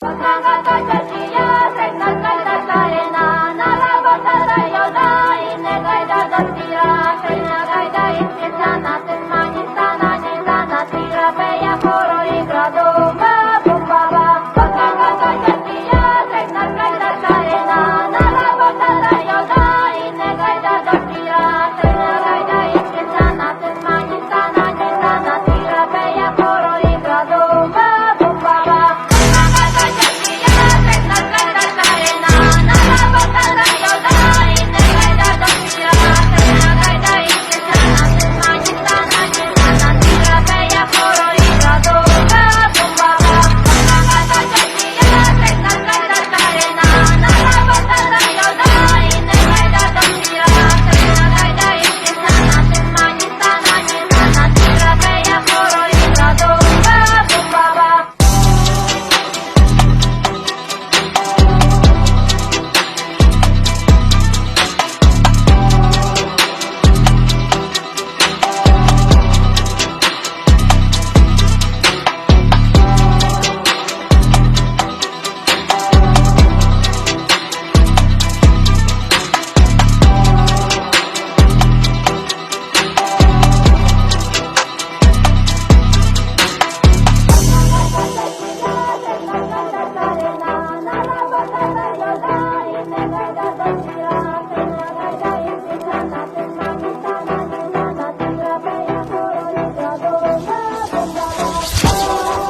Thank you.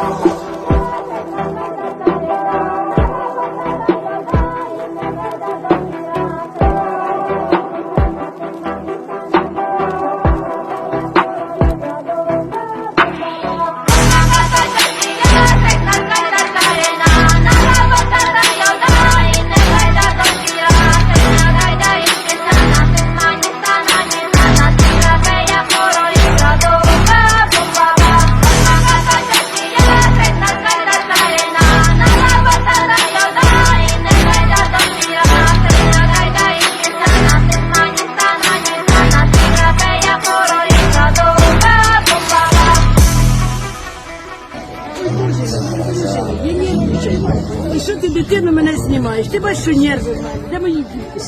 Thank. Що ти дитину мене знімаєш? Ти бачиш, що нерви в. Де мої діти?